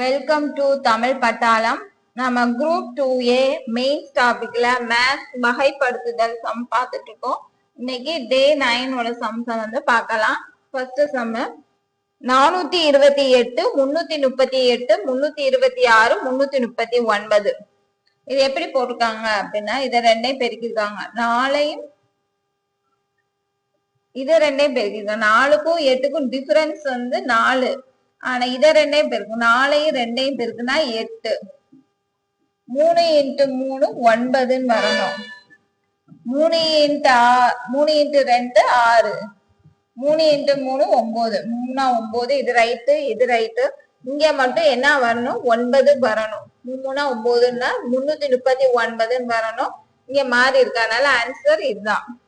Welcome to Tamil பட்டாளம் நம்ம group two A main டாபிக்ல மேத்ஸ் வகைப்படுத்துதல் சம் பார்த்துட்டு இருக்கோம். இன்னைக்கு டே நைனோட சம்ஸை வந்து பார்க்கலாம். ஃபர்ஸ்ட் சம் நானூத்தி இருபத்தி எட்டு முன்னூத்தி முப்பத்தி எட்டு முன்னூத்தி இருபத்தி ஆறு முன்னூத்தி முப்பத்தி ஒன்பது. இது எப்படி போட்டிருக்காங்க அப்படின்னா இதை ரெண்டையும் பெருக்கிருக்காங்க நாளையும் இது ரெண்டையும் பெருக்கிருக்காங்க நாலுக்கும் எட்டுக்கும் டிஃபரன்ஸ் வந்து நாலு. ஆனா இத ரெண்டையும் பெருக்கும் நாலையும் ரெண்டையும் பெருக்குனா எட்டு. மூணு இன்ட்டு மூணு ஒன்பதுன்னு வரணும். மூணு இன்ட்டு ஆ- மூணு இன்ட்டு ரெண்டு ஆறு. மூணு இன்ட்டு மூணு ஒன்பது மூணா ஒன்பது இது ரைட்டு இது ரைட்டு இங்க மட்டும் என்ன வரணும்? ஒன்பது வரணும். மூணா ஒன்பதுன்னா முன்னூத்தி முப்பத்தி ஒன்பதுன்னு வரணும். இங்க மாறி இருக்கு. அதனால ஆன்சர் இதுதான்.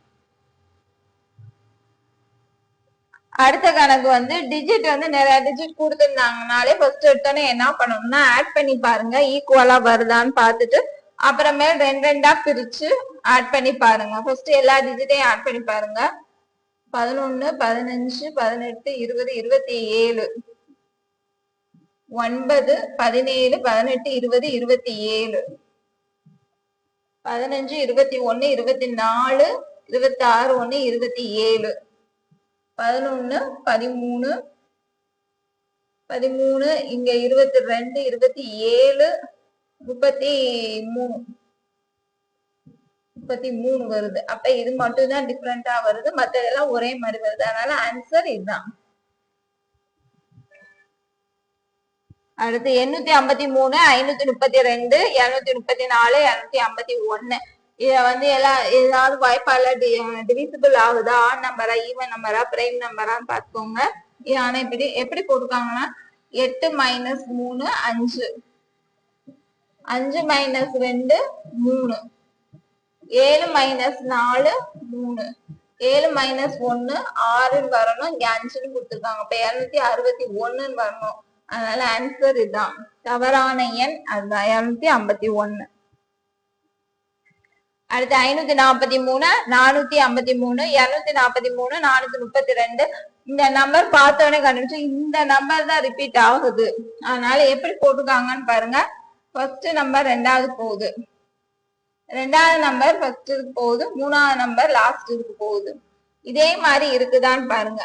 அடுத்த கணக்கு வந்து டிஜிட் வந்து நிறைய டிஜிட் கொடுத்துருந்தாங்கனாலே ஃபர்ஸ்ட் எடுத்தோன்னே என்ன பண்ணணும்னா ஆட் பண்ணி பாருங்க. ஈக்குவலா வருதான்னு பார்த்துட்டு அப்புறமே ரெண்டு ரெண்டா பிரிச்சு ஆட் பண்ணி பாருங்க. ஃபர்ஸ்ட் எல்லா டிஜிட்டையும் ஆட் பண்ணி பாருங்க. பதினொன்னு பதினஞ்சு பதினெட்டு இருபது இருபத்தி ஏழு ஒன்பது பதினேழு பதினெட்டு இருபது இருபத்தி ஏழு பதினஞ்சு இருபத்தி ஒன்னு இருபத்தி நாலு இருபத்தி ஆறு ஒன்னு இருபத்தி ஏழு. பதினொன்னு பதிமூணு பதிமூணு இங்க இருபத்தி ரெண்டு இருபத்தி ஏழு முப்பத்தி மூணு முப்பத்தி மூணு வருது. அப்ப இது மட்டும் தான் டிஃப்ரெண்டா வருது. மத்ததெல்லாம் ஒரே மாதிரி வருது. அதனால ஆன்சர் இதுதான். அடுத்து எண்ணூத்தி ஐம்பத்தி மூணு ஐநூத்தி முப்பத்தி ரெண்டு இருநூத்தி முப்பத்தி நாலு இருநூத்தி ஐம்பத்தி ஒன்னு. இத வந்து எல்லாம் ஏதாவது வாய்ப்பால டிவிசிபிள் ஆகுதா? ஆட் நம்பரா ஈவன் நம்பரா பிரைம் நம்பரான்னு பார்த்துக்கோங்க ஆனா இப்படி எப்படி போட்டிருக்காங்கன்னா எட்டு மைனஸ் மூணு அஞ்சு. அஞ்சு மைனஸ் ரெண்டு மூணு. ஏழு மைனஸ் நாலு மூணு. ஏழு மைனஸ் ஒன்னு ஆறுன்னு வரணும். இங்க அஞ்சுன்னு கொடுத்துருக்காங்க. இப்ப இருநூத்தி அறுபத்தி ஒண்ணுன்னு வரணும். அதனால ஆன்சர் இதுதான் தவறான எண் அதுதான். இருநூத்தி ஐம்பத்தி ஒன்னு அடுத்து ஐநூத்தி நாற்பத்தி மூணு நானூத்தி ஐம்பத்தி மூணு இருநூத்தி நாற்பத்தி மூணு நானூத்தி முப்பத்தி ரெண்டு. இந்த நம்பர் பார்த்தோன்னே கண்டுபிடிச்சு இந்த நம்பர் தான் ரிப்பீட் ஆகுது. அதனால எப்படி போட்டிருக்காங்கன்னு பாருங்க. ஃபர்ஸ்ட் நம்பர் ரெண்டாவது போகுது. ரெண்டாவது நம்பர் ஃபர்ஸ்ட் இதுக்கு போகுது. மூணாவது நம்பர் லாஸ்ட் இதுக்கு போகுது. இதே மாதிரி இருக்குதான்னு பாருங்க.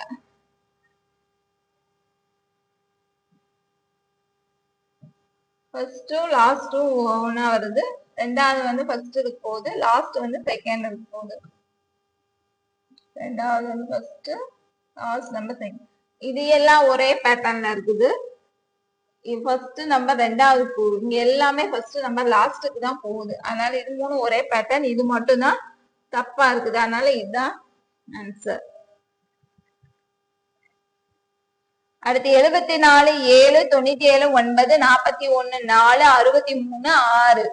ஃபர்ஸ்டும் லாஸ்டும் ஒன்னா வருது. ரெண்டாவது வந்து ஃபர்ஸ்ட் இதுக்கு போகுது. லாஸ்ட் வந்து செகண்ட் இதுக்கு போகுது. ரெண்டாவது வந்து ஃபர்ஸ்ட் லாஸ்ட் நம்பர் செகண்ட் இது எல்லாம் ஒரே பேட்டர்ன்ல இருக்குது. ஃபர்ஸ்ட் நம்பர் ரெண்டாவது போகுது. இங்க எல்லாமே ஃபர்ஸ்ட் நம்பர் லாஸ்ட்டுக்கு தான் போகுது. அதனால இது மூணு ஒரே பேட்டர்ன் இது மட்டும் தான் தப்பா இருக்குது. அதனால இதுதான் ஆன்சர் அடுத்து எழுபத்தி நாலு ஏழு தொண்ணூத்தி ஏழு ஒன்பது நாற்பத்தி ஒண்ணு நாலு அறுபத்தி மூணு ஆறு.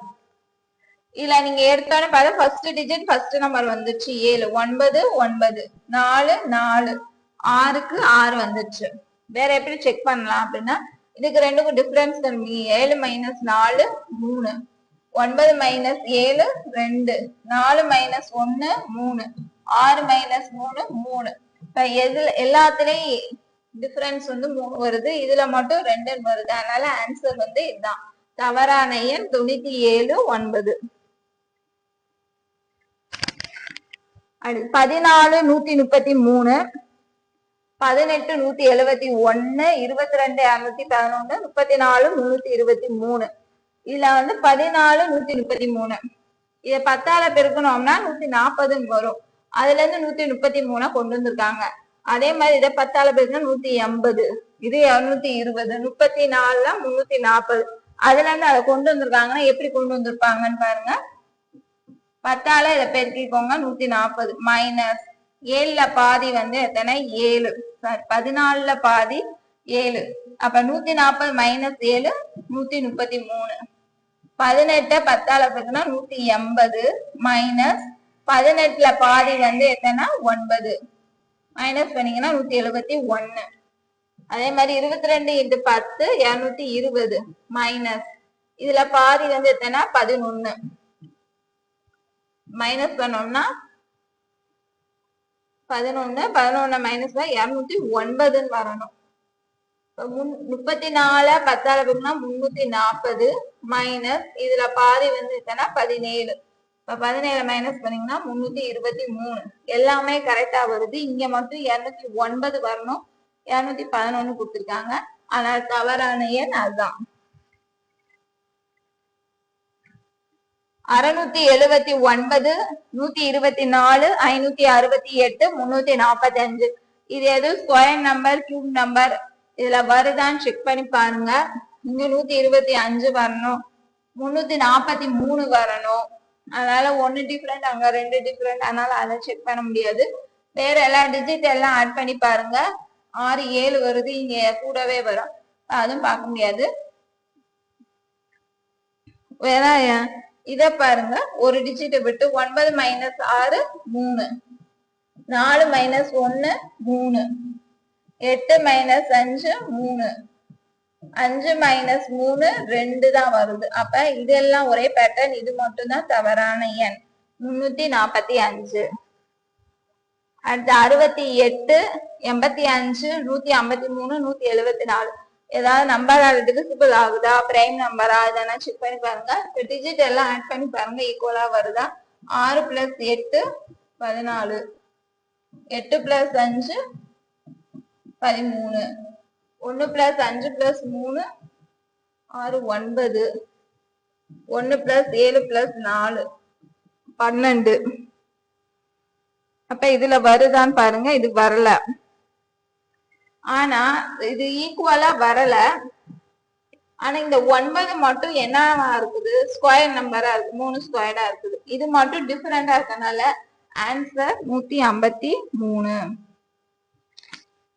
இதுல நீங்க எடுத்தோன்னே பார்த்தா ஃபர்ஸ்ட் டிஜிட் ஃபர்ஸ்ட் நம்பர் வந்துச்சு. ஏழு ஒன்பது ஒன்பது. நாலு நாலு. ஆறுக்கு ஆறு வந்துச்சு. வேற எப்படி செக் பண்ணலாம் அப்படின்னா இதுக்கு ரெண்டுக்கும் டிஃபரன்ஸ் ஏழு மைனஸ் நாலு மூணு. ஒன்பது மைனஸ் ஏழு ரெண்டு. நாலு மைனஸ் ஒன்னு மூணு. ஆறு மைனஸ் மூணு மூணு. இப்ப எதுல எல்லாத்துலயும் டிஃபரன்ஸ் வந்து மூணு வருது. இதுல மட்டும் ரெண்டுன்னு வருது. அதனால ஆன்சர் வந்து இதுதான் தவறான எண் தொண்ணூத்தி ஏழு ஒன்பது அடுத்து பதினாலு நூத்தி முப்பத்தி மூணு பதினெட்டு நூத்தி எழுபத்தி ஒன்னு இருபத்தி ரெண்டு இருநூத்தி பதினொன்னு முப்பத்தி நாலு முன்னூத்தி இருபத்தி மூணு. இதுல வந்து பதினாலு நூத்தி முப்பத்தி மூணு. இத பத்தால பெருக்கணும்னா நூத்தி நாற்பதுன்னு வரும். அதுல இருந்து நூத்தி முப்பத்தி மூணா கொண்டு வந்திருக்காங்க. அதே மாதிரி இதை பத்தால பெருக்கினா நூத்தி எண்பது இது இருநூத்தி இருபது முப்பத்தி நாலுல முன்னூத்தி நாற்பது அதுல இருந்து அதை கொண்டு வந்திருக்காங்கன்னா எப்படி கொண்டு வந்திருப்பாங்கன்னு பாருங்க. பத்தால இதை பெருக்கிக்கோங்க நூத்தி நாற்பது மைனஸ் ஏழுல பாதி வந்து எத்தனை? ஏழு. சாரி பதினாலுல பாதி ஏழு. அப்ப நூத்தி நாற்பது மைனஸ் ஏழு நூத்தி முப்பத்தி மூணு பதினெட்டு பத்தால பெருக்குனா நூத்தி எண்பது. மைனஸ் பதினெட்டுல பாதி வந்து எத்தனை? ஒன்பது. மைனஸ் பண்ணீங்கன்னா நூத்தி எழுபத்தி ஒன்னு. அதே மாதிரி இருபத்தி ரெண்டு இன்ட்டு பத்து இருநூத்தி இருபது. மைனஸ் இதுல பாதி வந்து எத்தனை? பதினொன்னு. மைனஸ் பண்ணோம்னா பதினொன்னு பதினொன்னு மைனஸ் இருநூத்தி ஒன்பதுன்னு வரணும். முப்பத்தி நாலு பத்தால முன்னூத்தி நாற்பது மைனஸ் இதுல பாதி வந்து பதினேழு. இப்ப பதினேழு மைனஸ் பண்ணீங்கன்னா முன்னூத்தி இருபத்தி மூணு. எல்லாமே கரெக்டா வருது. இங்க மட்டும் இருநூத்தி ஒன்பது வரணும். இருநூத்தி பதினொன்னு கொடுத்துருக்காங்க. ஆனால் தவறான எண் அதுதான். அறுநூத்தி எழுபத்தி ஒன்பது நூத்தி இருபத்தி நாலு ஐநூத்தி அறுபத்தி எட்டு முன்னூத்தி நாற்பத்தி அஞ்சு இது எதுவும் ஸ்கொயர் நம்பர் கியூப் நம்பர் இதுல வருதான்னு செக் பண்ணி பாருங்க. இங்க நூத்தி இருபத்தி அஞ்சு வரணும். முன்னூத்தி நாற்பத்தி மூணு வரணும். அதனால ஒன்னு டிஃப்ரெண்ட் அங்க ரெண்டு டிஃப்ரெண்ட் அதனால அதை செக் பண்ண முடியாது. வேற எல்லா டிஜிட் எல்லாம் ஆட் பண்ணி பாருங்க. ஆறு ஏழு வருது. இங்க கூடவே வரும். அதுவும் பார்க்க முடியாது. வேற இத பாருங்க. ஒரு டிஜிட்டை விட்டு ஒன்பது மைனஸ் ஆறு மூணு. நாலு மைனஸ் ஒன்னு மூணு. எட்டு மைனஸ் அஞ்சு மூணு. அஞ்சு மைனஸ் மூணு ரெண்டு தான் வருது. அப்ப இதெல்லாம் ஒரே பேட்டர்ன் இது மட்டும் தான் தவறான எண். முன்னூத்தி நாற்பத்தி அஞ்சு. அடுத்து அறுபத்தி எட்டு எண்பத்தி அஞ்சு நூத்தி ஐம்பத்தி மூணு நூத்தி எழுபத்தி நாலு. ஏதாவது நம்பரால் டிவிசிபிள் ஆகுதா? பிரைம் நம்பரா இதெல்லாம் செக் பண்ணி பாருங்க. இப்போ டிஜிட் எல்லாம் ஆட் பண்ணி பாருங்க. ஈக்குவலா வருதா? ஆறு பிளஸ் எட்டு பதினாலு. எட்டு பிளஸ் அஞ்சு பதிமூணு. ஒன்று பிளஸ் அஞ்சு பிளஸ் மூணு ஆறு ஒன்பது. ஒன்று பிளஸ் ஏழு பிளஸ் நாலு. பன்னெண்டு. அப்ப இதுல வருதான்னு பாருங்க. இது வரல. ஆனா இது ஈக்குவலா வரல. ஆனா இந்த ஒன்பது மட்டும் என்னவா இருக்குது? ஸ்கொயர் நம்பரா இருக்கு மூணு ஸ்கொயர்டா இருக்குது. இது மட்டும் டிஃபரெண்டா இருக்கனால ஆன்சர் நூத்தி ஐம்பத்தி மூணு.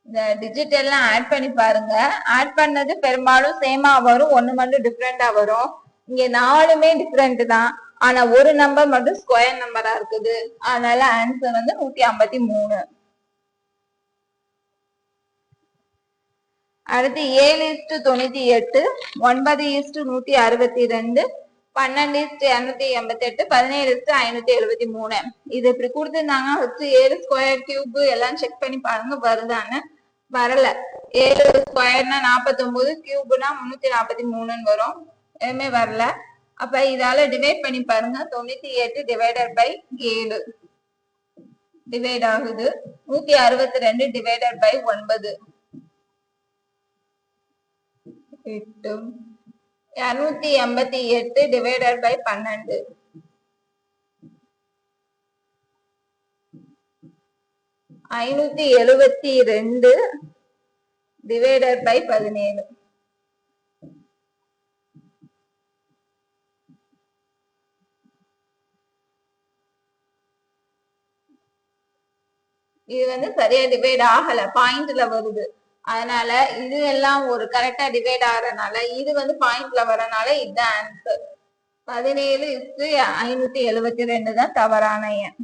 இந்த டிஜிட் எல்லாம் ஆட் பண்ணி பாருங்க. ஆட் பண்ணது பெரும்பாலும் சேமா வரும். ஒண்ணு மட்டும் டிஃப்ரெண்டா வரும். இங்க நாலுமே டிஃப்ரெண்ட் தான். ஆனா ஒரு நம்பர் மட்டும் ஸ்கொயர் நம்பரா இருக்குது. அதனால ஆன்சர் வந்து நூத்தி ஐம்பத்தி மூணு. அடுத்து ஏழு இஸ்டு தொண்ணூத்தி எட்டு ஒன்பது இஸ்டு நூத்தி அறுபத்தி ரெண்டு பன்னெண்டு இஸ்டு இருநூத்தி எண்பத்தி எட்டு பதினேழு இஸ்டு ஐநூத்தி எழுபத்தி மூணு. இது இப்படி கொடுத்துருந்தாங்க. ஃபஸ்ட்டு ஏழு ஸ்கொயர் கியூப் எல்லாம் செக் பண்ணி பாருங்க. வருதான்னு வரல. ஏழு ஸ்கொயர்னா நாற்பத்தொன்பது கியூப்னா முன்னூத்தி நாற்பத்தி மூணுன்னு வரும். எதுவுமே வரல. அப்ப இதால டிவைட் பண்ணி பாருங்க. தொண்ணூத்தி எட்டு டிவைடட் பை ஏழு. டிவைட் ஆகுது. நூத்தி அறுபத்தி ரெண்டு டிவைடட் பை ஒன்பது. எட்டு இருநூத்தி எண்பத்தி எட்டு டிவைடட் பை பன்னெண்டு. ஐநூத்தி எழுபத்தி ரெண்டு டிவைடட் பை பதினேழு. இது வந்து சரியா டிவைட் ஆகல. பாயிண்ட்ல வருது. அதனால இது எல்லாம் ஒரு கரெக்டா டிவைட் ஆகிறதுனால இது வந்து பாயிண்ட்ல வரனால இதுதான் ஆன்சர் பதினேழு இஸ்டு ஐநூத்தி எழுபத்தி ரெண்டு தான் தவறான எண்.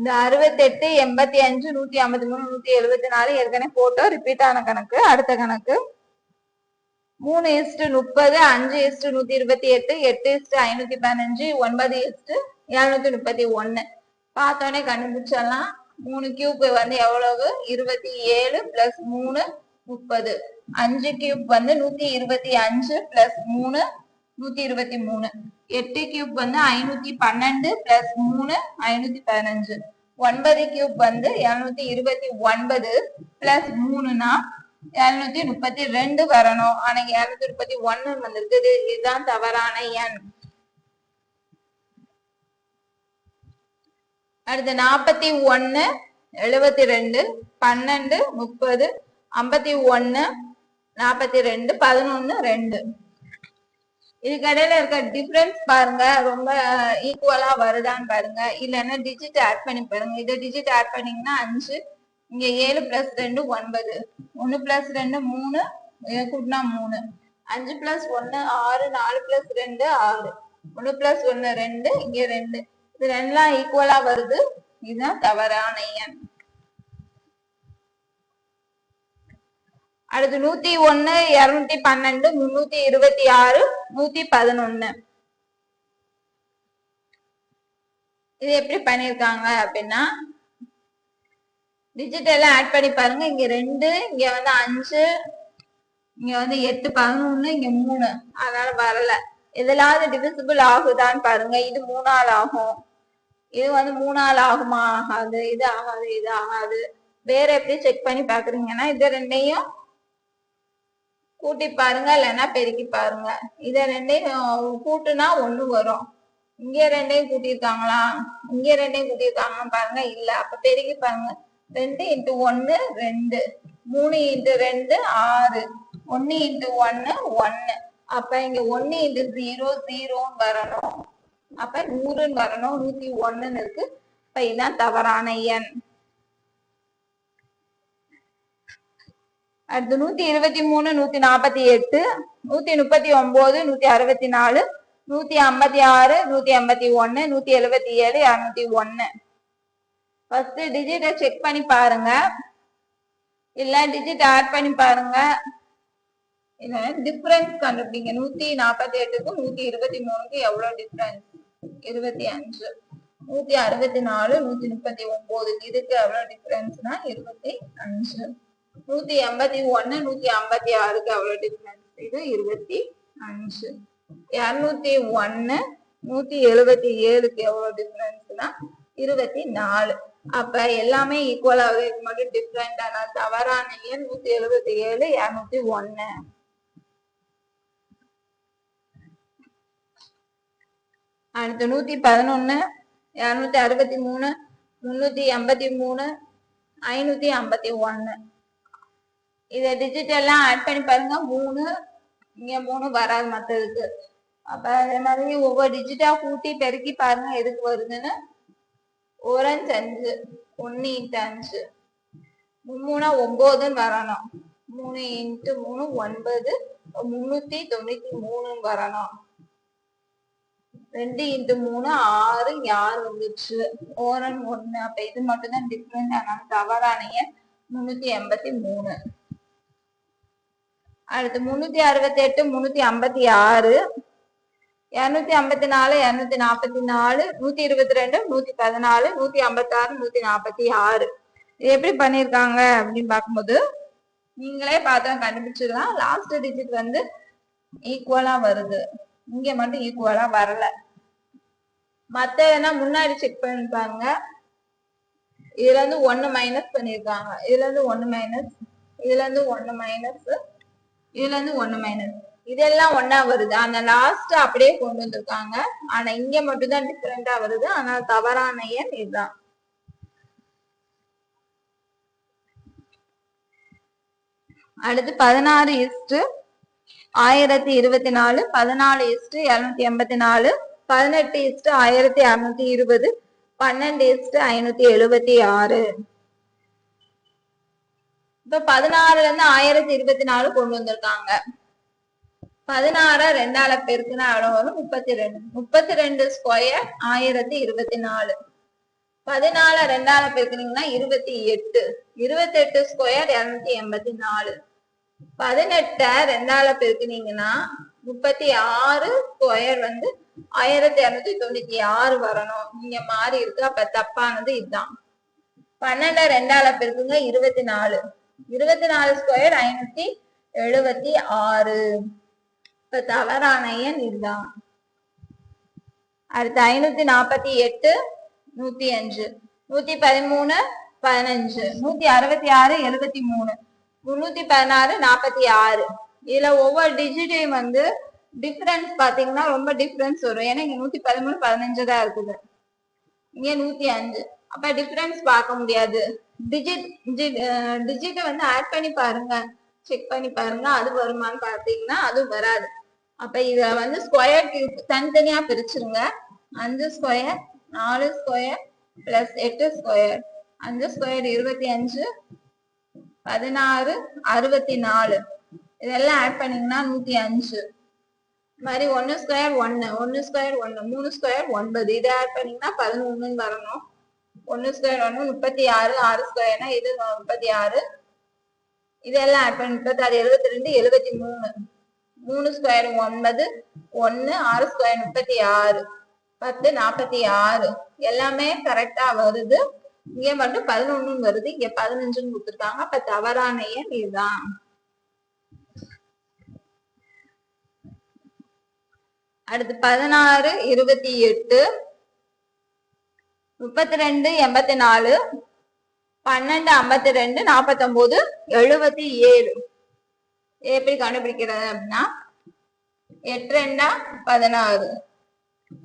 இந்த அறுபத்தெட்டு எண்பத்தி அஞ்சு நூத்தி ஐம்பத்தி மூணு நூத்தி எழுபத்தி நாலு ஏற்கனவே போட்டோம் ரிப்பீட் ஆன கணக்கு. அடுத்த கணக்கு. மூணு இஸ்டு முப்பது அஞ்சு இஸ்டு நூத்தி இருபத்தி எட்டு எட்டு இஸ்டு ஐநூத்தி பதினஞ்சு ஒன்பது இஸ்டு எழுநூத்தி முப்பத்தி ஒண்ணு பார்த்தோன்னே கண்டுபிடிச்சிடலாம். மூணு கியூப் வந்து எவ்வளவு? இருபத்தி ஏழு பிளஸ் மூணு முப்பது. அஞ்சு கியூப் வந்து நூத்தி இருபத்தி அஞ்சு பிளஸ் மூணு நூத்தி இருபத்தி மூணு. எட்டு கியூப் வந்து ஐநூத்தி பன்னெண்டு பிளஸ் மூணு ஐநூத்தி பதினஞ்சு. ஒன்பது கியூப் வந்து இருநூத்தி இருபத்தி ஒன்பது பிளஸ் மூணுனா இருநூத்தி முப்பத்தி ரெண்டு வரணும். ஆனா இருநூத்தி முப்பத்தி ஒண்ணு வந்திருக்கு இதுதான் தவறான எண். அடுத்து நாற்பத்தி ஒன்னு எழுபத்தி ரெண்டு பன்னெண்டு முப்பது ஐம்பத்தி ஒன்னு நாற்பத்தி ரெண்டு பதினொன்னு ரெண்டு. இதுக்கு இடையில இருக்க டிஃபரன்ஸ் பாருங்க. ரொம்ப ஈக்குவலா வருதான்னு பாருங்க. இல்லைன்னா டிஜிட் ஆட் பண்ணி பாருங்க. இதை டிஜிட் ஆட் பண்ணீங்கன்னா அஞ்சு இங்க ஏழு பிளஸ் ரெண்டு ஒன்பது. ஒன்னு பிளஸ் ரெண்டு மூணு கூட்டினா மூணு. அஞ்சு பிளஸ் ஒன்னு ஆறு நாலு பிளஸ் ரெண்டு ஆறு. ஒன்னு பிளஸ் ஒன்னு ரெண்டு இங்க ரெண்டு. இது ரெண்டுலாம் ஈக்குவலா வருது. இதுதான் தவறான எண். அடுத்து நூத்தி ஒன்னு இருநூத்தி பன்னெண்டு முன்னூத்தி இருபத்தி ஆறு நூத்தி பதினொன்னு. இது எப்படி பண்ணிருக்காங்க அப்படின்னா டிஜிட்டல் ஆட் பண்ணி பாருங்க. இங்க ரெண்டு இங்க வந்து அஞ்சு இங்க வந்து எட்டு பதினொன்னு இங்க மூணு. அதனால வரல. எதுலாவது டிவிசிபிள் ஆகுதான்னு பாருங்க. இது மூணால் ஆகும். இது வந்து மூணால் ஆகுமா? ஆகாது. இது ஆகாது. இது ஆகாது. வேற எப்படி செக் பண்ணி பாக்குறீங்கன்னா இது ரெண்டையும் கூட்டி பாருங்க இல்லைன்னா பெருக்கி பாருங்க. இத ரெண்டையும் கூட்டுனா ஒண்ணு வரும். இங்க ரெண்டையும் கூட்டியிருக்காங்களா? இங்க ரெண்டையும் கூட்டியிருக்காங்கன்னு பாருங்க. இல்ல அப்ப பெருக்கி பாருங்க. ரெண்டு இன்ட்டு ஒன்னு ரெண்டு. மூணு இன்ட்டு ரெண்டு ஆறு. ஒன்னு இன்ட்டு ஒன்னு ஒன்னு அப்ப இங்க ஒன்னு இன்ட்டு ஜீரோ ஜீரோன்னு வரணும். அப்ப நூறுன்னு வரணும். நூத்தி ஒண்ணுன்னு இருக்கு. இப்ப இதுதான் தவறான எண். அடுத்து நூத்தி இருபத்தி மூணு நூத்தி நாற்பத்தி எட்டு நூத்தி முப்பத்தி ஒன்பது நூத்தி அறுபத்தி நாலு நூத்தி ஐம்பத்தி ஆறு நூத்தி ஐம்பத்தி ஒன்னு நூத்தி எழுபத்தி ஏழு இருநூத்தி ஒன்னு. ஃபர்ஸ்ட் டிஜிட்டை செக் பண்ணி பாருங்க. இல்ல டிஜிட் ஆட் பண்ணி பாருங்க. இல்ல டிஃபரன்ஸ் கண்டுபிடிங்க. நூத்தி நாற்பத்தி எட்டுக்கும் நூத்தி இருபத்தி மூணுக்கு எவ்வளவு டிஃபரன்ஸ் இருபத்தி அஞ்சு. நூத்தி அறுபத்தி நாலு நூத்தி முப்பத்தி ஒன்பது இதுக்கு எவ்வளவு டிஃபரன்ஸ்னா இருபத்தி அஞ்சு. நூத்தி எண்பத்தி ஒண்ணு நூத்தி ஐம்பத்தி ஆறுக்கு எவ்வளவு டிஃபரன்ஸ் இது இருபத்தி அஞ்சு. இருநூத்தி ஒண்ணு நூத்தி எழுபத்தி ஏழுக்கு எவ்வளவு டிஃபரன்ஸ்னா இருபத்தி நாலு. அப்ப எல்லாமே ஈக்குவல் ஆகுது. இது மட்டும் டிஃப்ரெண்ட் ஆனா தவறான எண் நூத்தி எழுபத்தி ஏழு இருநூத்தி ஒண்ணு அடுத்து நூத்தி பதினொன்னு இருநூத்தி அறுபத்தி மூணு முன்னூத்தி எண்பத்தி மூணு ஐநூத்தி ஐம்பத்தி ஒண்ணு இதை டிஜிட்டல்லாம் ஆட் பண்ணி பாருங்க. மூணு இங்க மூணு வராது மற்றதுக்கு அப்ப அதே மாதிரி ஒவ்வொரு டிஜிட்டா கூட்டி பெருக்கி பாருங்க எதுக்கு வருதுன்னு? ஓரஞ்சு அஞ்சு ஒன்னு இன்ட்டு அஞ்சு. மூணா ஒன்பதுன்னு வரணும். மூணு இன்ட்டு மூணு ஒன்பது முன்னூத்தி தொண்ணூத்தி மூணுன்னு வரணும். ரெண்டு இன்ட்டு மூணு ஆறு யார் வந்துச்சு? ஓரன் ஒண்ணு. அப்ப இது மட்டும் தான் டிஃப்ரெண்ட் ஆனால் தவறானீங்க. முன்னூத்தி எண்பத்தி மூணு. அடுத்து முன்னூத்தி அறுபத்தி எட்டு முன்னூத்தி ஐம்பத்தி ஆறு இரநூத்தி ஐம்பத்தி நாலு இரநூத்தி நாற்பத்தி நாலு நூத்தி இருபத்தி ரெண்டு நூத்தி பதினாலு நூத்தி ஐம்பத்தி ஆறு நூத்தி நாற்பத்தி ஆறு. இது எப்படி பண்ணிருக்காங்க அப்படின்னு பார்க்கும்போது நீங்களே பார்த்தா கண்டுபிடிச்சிடலாம். லாஸ்ட் டிஜிட் வந்து ஈக்குவலா வருது. இங்க மட்டும் ஈக்குவலா வரல. மத்ததுனா முன்னாடி செக் பண்ணி பாருங்க. இதுல இருந்து ஒன்னு மைனஸ் பண்ணிருக்காங்க. இதுல இருந்து ஒன்னு மைனஸ் இதுல இருந்து ஒன்னு மைனஸ் இதுல இருந்து ஒன்னு மைனஸ் இதெல்லாம் ஒன்னா வருது. அந்த லாஸ்ட் அப்படியே கொண்டு வந்திருக்காங்க. ஆனா இங்க மட்டும் தான் டிஃபரெண்டா வருது. ஆனா தவறான எண் இதுதான். அடுத்து பதினாறு இஸ்டு ஆயிரத்தி இருபத்தி நாலு பதினாலு இஸ்டு இருநூத்தி எண்பத்தி நாலு பதினெட்டு இஸ்டு ஆயிரத்தி அறுநூத்தி இருபது பன்னெண்டு இஸ்டு ஐநூத்தி எழுபத்தி ஆறு. இப்ப பதினாறுல இருந்து ஆயிரத்தி இருபத்தி நாலு கொண்டு வந்திருக்காங்க. பதினாறு ரெண்டால பெருக்குனா எவ்வளவு வரும்? முப்பத்தி ரெண்டு முப்பத்தி ரெண்டு ஸ்கொயர் ஆயிரத்தி இருபத்தி நாலு. பதினாலு ரெண்டால பெருக்குனீங்கன்னா இருபத்தி எட்டு. இருபத்தி எட்டு ஸ்கொயர் இருநூத்தி எண்பத்தி நாலு. பதினெட்ட ரெண்டால பெருக்குனீங்கன்னா முப்பத்தி ஆறு ஸ்கொயர் வந்து ஆயிரத்தி இருநூத்தி தொண்ணூத்தி ஆறு வரணும். நீங்க மாறி இருக்கு. அப்ப தப்பானது இதுதான். பன்னெண்ட ரெண்டால பெருக்குங்க இருபத்தி நாலு. இருபத்தி நாலு ஸ்கொயர் ஐநூத்தி எழுபத்தி ஆறு. இப்ப தவறான எண் இதுதான். அடுத்து ஐநூத்தி நாற்பத்தி எட்டு நூத்தி அஞ்சு. நூத்தி பதிமூணு பதினஞ்சு. நூத்தி அறுபத்தி ஆறு எழுபத்தி மூணு. முன்னூத்தி பதினாறு நாற்பத்தி ஆறு. இதுல ஒவ்வொரு டிஜிட்டையும் வந்து டிஃபரன்ஸ் பாத்தீங்கன்னா ரொம்ப டிஃபரன்ஸ் வரும். ஏன்னா இங்க நூத்தி பதிமூணு பதினஞ்சு தான் இருக்குது. இங்க நூத்தி அஞ்சு. அப்ப டிஃபரன்ஸ் பார்க்க முடியாது. டிஜிட் டிஜிட்டை வந்து ஆட் பண்ணி பாருங்க. செக் பண்ணி பாருங்க அது வருமான்னு பார்த்தீங்கன்னா அதுவும் வராது. அப்ப இத வந்து ஸ்கொயர் கியூப் தனித்தனியா பிரிச்சிருங்க. அஞ்சு ஸ்கொயர் நாலு ஸ்கொயர் பிளஸ் எட்டு ஸ்கொயர் அஞ்சு ஸ்கொயர் இருபத்தி அஞ்சு பதினாறு அறுபத்தி நாலு. இதெல்லாம் ஆட் பண்ணீங்கன்னா நூத்தி அஞ்சு. இது மாதிரி ஒன்னு ஸ்கொயர் ஒன்னு ஒன்னு ஸ்கொயர் ஒன்னு மூணு ஸ்கொயர் ஒன்பது. இதை ஆட் பண்ணீங்கன்னா பதினொன்னுன்னு வரணும். ஒன்னு ஸ்கொயர் ஒன்னு முப்பத்தி ஆறு ஆறு ஸ்கொயர்னா இது முப்பத்தி ஆறு. இதெல்லாம் ஆட் பண்ணி முப்பத்தாறு எழுபத்தி ரெண்டு எழுபத்தி மூணு. மூணு ஸ்கொயர் ஒன்பது ஒன்னு ஆறு ஸ்கொயர் முப்பத்தி ஆறு. பத்து நாற்பத்தி ஆறு. எல்லாமே கரெக்டா வருது. இங்க மட்டும் பதினொன்னு வருது. இங்க பதினஞ்சுன்னு கொடுத்துருக்காங்க. அப்ப தவறான எண் இதுதான். அடுத்து பதினாறு இருபத்தி எட்டு. முப்பத்தி ரெண்டு எண்பத்தி நாலு பன்னெண்டு ஐம்பத்தி ரெண்டு நாற்பத்தி ஒன்பது எழுபத்தி ஏழு எப்படி கண்டுபிடிக்கிறது அப்படின்னா எட்டு ரெண்டா பதினாறு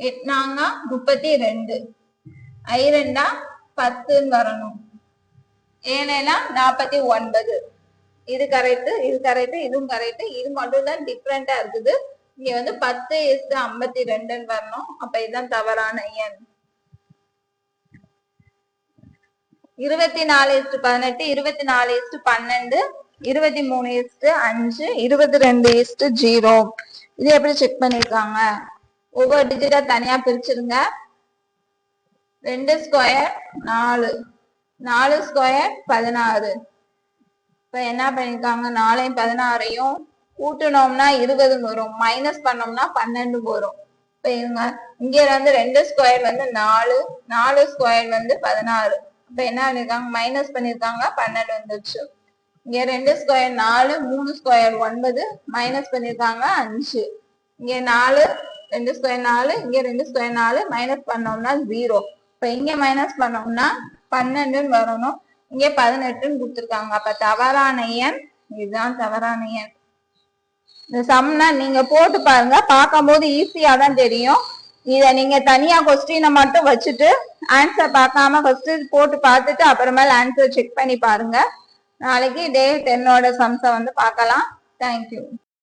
எட்னாங்க முப்பத்தி ரெண்டு ஐ ரெண்டா பத்துன்னு வரணும். ஏழைனா நாற்பத்தி ஒன்பது. இது கரெக்டு இது கரெக்டு இதுவும் கரெக்டு இது மட்டும் தான் டிஃப்ரெண்டா இருக்குது. இங்க வந்து பத்து இஸ்டு ஐம்பத்தி ரெண்டுன்னு வரணும். அப்ப இதுதான் தவறான எண். இருபத்தி நாலு இஸ்டு பதினெட்டு இருபத்தி நாலு இஸ்டு பன்னெண்டு இருபத்தி மூணு இஸ்டு அஞ்சு இருபத்தி ரெண்டு இஸ்டு ஜீரோ. இது எப்படி செக் பண்ணிருக்காங்க? ஒவ்வொரு டிஜிட்டா தனியா பிரிச்சிருங்க. ரெண்டு ஸ்கொயர் நாலு. நாலு ஸ்கொயர் பதினாறு. இப்ப என்ன பண்ணிருக்காங்க? நாலையும் பதினாறையும் கூட்டினோம்னா இருபது வரும். மைனஸ் பண்ணோம்னா பன்னெண்டு வரும். இப்ப இவங்க இங்க வந்து ரெண்டு ஸ்கொயர் வந்து நாலு நாலு ஸ்கொயர் வந்து பதினாறு. இப்ப என்ன பண்ணிருக்காங்க? மைனஸ் பண்ணிருக்காங்க. பன்னெண்டு வந்துருச்சு. இங்க ரெண்டு ஸ்கொயர் நாலு மூணு ஸ்கொயர் ஒன்பது மைனஸ் பண்ணிருக்காங்க அஞ்சு. இங்க நாலு ரெண்டு ஸ்கொயர் நாலு இங்க ரெண்டு ஸ்கொயர் நாலு மைனஸ் பண்ணோம்னா ஜீரோ இப்ப இங்க மைனஸ் பண்ணோம்னா பன்னெண்டுன்னு வரணும். இங்க பதினெட்டுன்னு கொடுத்துருக்காங்க. அப்ப தவறான எண் இதுதான் தவறான எண். இந்த சம்னா நீங்க போட்டு பாருங்க. பார்க்கும்போது ஈஸியா தான் தெரியும். இத நீங்க தனியா கொஸ்டினை மட்டும் வச்சுட்டு ஆன்சர் பார்க்காம ஃபர்ஸ்ட் போட்டு பார்த்துட்டு அப்புறமேல ஆன்சர் செக் பண்ணி பாருங்க. நாளைக்கு டே டென்னோட சம்ஸை வந்து பார்க்கலாம். தேங்க்யூ